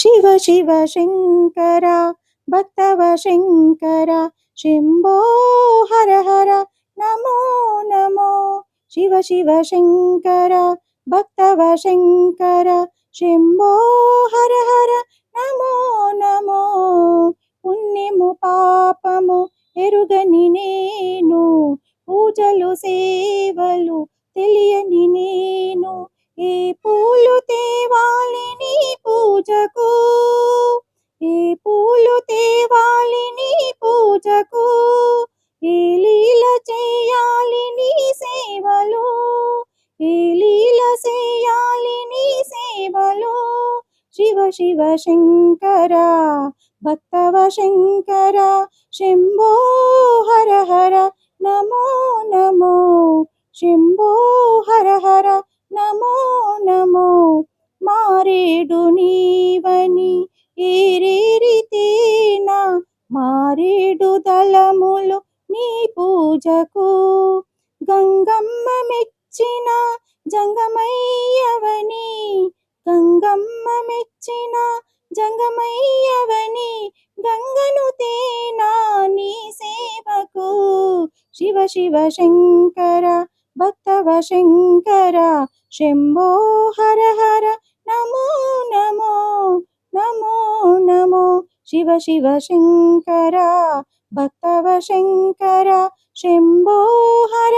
శివ శివ శంకర భక్తవ శంకర శంభో హర హర నమో నమో. శివ శివ శంకర భక్తవ శంకర శంభో హర హర నమో నమో. పుణ్యము పాపము ఎరుగని నేను పూజలు సేవలు తెలియని నేను. ఏ పూలు తేవాలి పూజకు శివ శంకర భక్తవ శంకర శంభో హర హర నమో నమో శంభో హర హర నమో నమో. మారేడు నీవని ఏరేరితేనా మారేడు దళములు నీ పూజకు. గంగమ్మ మెచ్చిన జంగమయ్యవని మెచ్చిన జంగమయ్యవని గంగను తేనా నీ సేవకు? శివ శివ శంకర భక్తవ శంకర శంభో హర హర నమో నమో నమో నమో. శివ శివ శంకర భక్తవ శంకర శంభో హర